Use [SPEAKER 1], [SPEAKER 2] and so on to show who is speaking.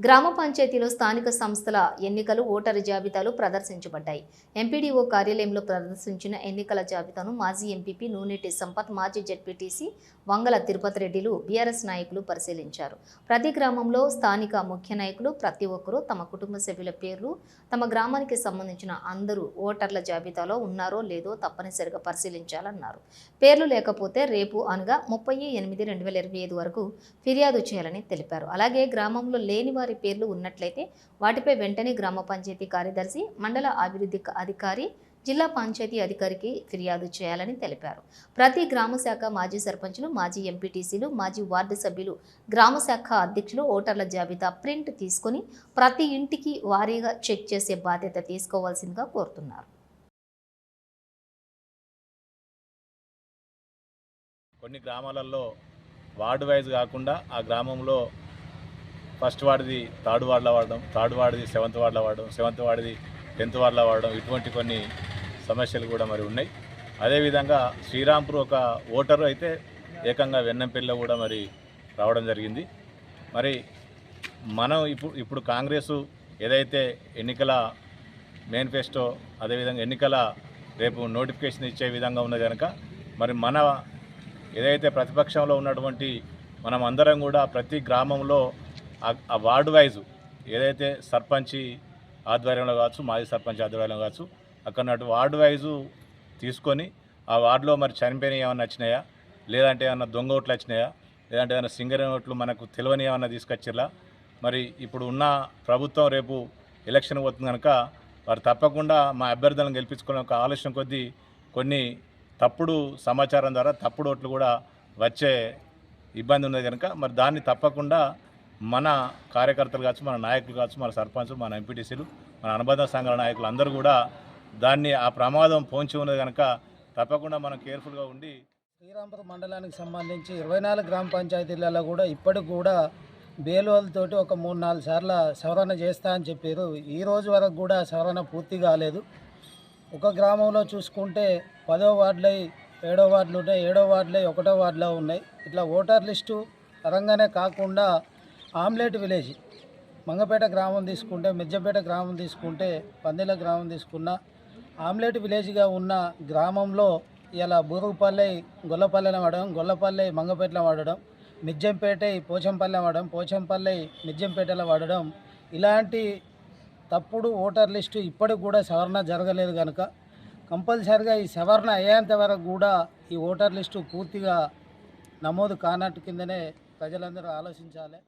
[SPEAKER 1] గ్రామ పంచాయతీలో స్థానిక సంస్థల ఎన్నికలు ఓటరు జాబితాలు ప్రదర్శించబడ్డాయి. ఎంపీడీఓ కార్యాలయంలో ప్రదర్శించిన ఎన్నికల జాబితాను మాజీ ఎంపీపీ నూనెటి సంపత్ మాజీ జెడ్పీటీసీ వంగల తిరుపతి రెడ్డిలు బీఆర్ఎస్ నాయకులు పరిశీలించారు. ప్రతి గ్రామంలో స్థానిక ముఖ్య నాయకులు ప్రతి ఒక్కరూ తమ కుటుంబ సభ్యుల పేర్లు తమ గ్రామానికి సంబంధించిన అందరూ ఓటర్ల జాబితాలో ఉన్నారో లేదో తప్పనిసరిగా పరిశీలించాలన్నారు. పేర్లు లేకపోతే రేపు అనగా ముప్పై ఎనిమిది రెండు వేల ఇరవై ఐదు వరకు ఫిర్యాదు చేయాలని తెలిపారు. అలాగే గ్రామంలో లేని వారి పేర్లు ఉన్నట్లయితే వాటిపై వెంటనే గ్రామ పంచాయతీ కార్యదర్శి మండల అభివృద్ధి అధికారి జిల్లా పంచాయతీ అధికారికి ఫిర్యాదు చేయాలని తెలిపారు. ప్రతి గ్రామ శాఖ మాజీ సర్పంచులు మాజీ ఎంపీటీసీలు మాజీ వార్డు సభ్యులు గ్రామ శాఖ అధ్యక్షులు ఓటర్ల జాబితా ప్రింట్ తీసుకొని ప్రతి ఇంటికి వారీగా చెక్ చేసే బాధ్యత తీసుకోవాల్సిందిగా కోరుతున్నారు.
[SPEAKER 2] కొన్ని గ్రామాలలో వార్డు వైజ్ కాకుండా ఆ గ్రామంలో ఫస్ట్ వాడిది థర్డ్ వార్డులో వాడడం థర్డ్ వాడిది సెవెంత్ వార్డులో వాడడం సెవెంత్ వాడిది టెన్త్ వార్డులో వాడడం ఇటువంటి కొన్ని సమస్యలు కూడా మరి ఉన్నాయి. అదేవిధంగా శ్రీరాంపూర్ ఒక ఓటరు అయితే ఏకంగా వెన్నంపల్లిలో కూడా మరి రావడం జరిగింది. మరి మనం ఇప్పుడు ఇప్పుడు కాంగ్రెస్ ఏదైతే ఎన్నికల మేనిఫెస్టో అదేవిధంగా ఎన్నికల రేపు నోటిఫికేషన్ ఇచ్చే విధంగా ఉన్నది కనుక మరి మన ఏదైతే ప్రతిపక్షంలో ఉన్నటువంటి మనం అందరం కూడా ప్రతి గ్రామంలో ఆ- వార్డు వైజు ఏదైతే సర్పంచి ఆధ్వర్యంలో కావచ్చు మాజీ సర్పంచ్ ఆధ్వర్యంలో కావచ్చు అక్కడ వార్డు వైజు తీసుకొని ఆ వార్డులో మరి చనిపోయిన ఏమైనా వచ్చినాయా? లేదంటే ఏమన్నా దొంగ ఓట్లు వచ్చినాయా? లేదంటే ఏమైనా సింగర్ ఓట్లు మనకు తెలియని ఏమైనా తీసుకొచ్చిర్లా మరి ఇప్పుడు ఉన్న ప్రభుత్వం రేపు ఎలక్షన్ పోతుంది కనుక వారు తప్పకుండా మా అభ్యర్థులను గెలిపించుకునే ఒక ఆలోచన కొద్దీ కొన్ని తప్పుడు సమాచారం ద్వారా తప్పుడు ఓట్లు కూడా వచ్చే ఇబ్బంది ఉన్నది కనుక మరి దాన్ని తప్పకుండా మన కార్యకర్తలు కావచ్చు మన నాయకులు కావచ్చు మన సర్పంచ్ మన ఎంపీటీసీలు మన అనుబంధ సంఘాల నాయకులు అందరూ కూడా దాన్ని ఆ ప్రమాదం పోంచి ఉన్నది కనుక తప్పకుండా మనం కేర్ఫుల్గా ఉండి
[SPEAKER 3] శ్రీరాంపురం మండలానికి సంబంధించి ఇరవై నాలుగు గ్రామ పంచాయతీలలో కూడా ఇప్పటికి కూడా బేలువలతోటి ఒక మూడు నాలుగు సార్లు సవరణ చేస్తా అని చెప్పారు. ఈ రోజు వరకు కూడా సవరణ పూర్తి కాలేదు. ఒక గ్రామంలో చూసుకుంటే పదో వార్డులై ఏడో వార్డులు ఉన్నాయి ఏడో వార్డులై ఒకటో వార్డులో ఉన్నాయి. ఇట్లా ఓటర్ లిస్టు పరంగానే కాకుండా ఆమ్లెట్ విలేజ్. మంగపేట గ్రామం తీసుకుంటే మిర్జపేట గ్రామం తీసుకుంటే పందిల గ్రామం తీసుకున్న ఆమ్లెట్ విలేజ్గా ఉన్న గ్రామంలో ఇలా బూరుగుపల్లె గొల్లపల్లెలో వాడడం గొల్లపల్లె మంగపేటలో వాడడం మిర్జంపేట పోచంపల్లె వాడడం పోచంపల్లె మిర్జంపేటలో వాడడం ఇలాంటి తప్పుడు ఓటర్ లిస్టు ఇప్పటికి కూడా సవరణ జరగలేదు కనుక కంపల్సరిగా ఈ సవరణ అయ్యేంత వరకు కూడా ఈ ఓటర్ లిస్టు పూర్తిగా నమోదు కానట్టు కిందనే ప్రజలందరూ ఆలోచించాలి.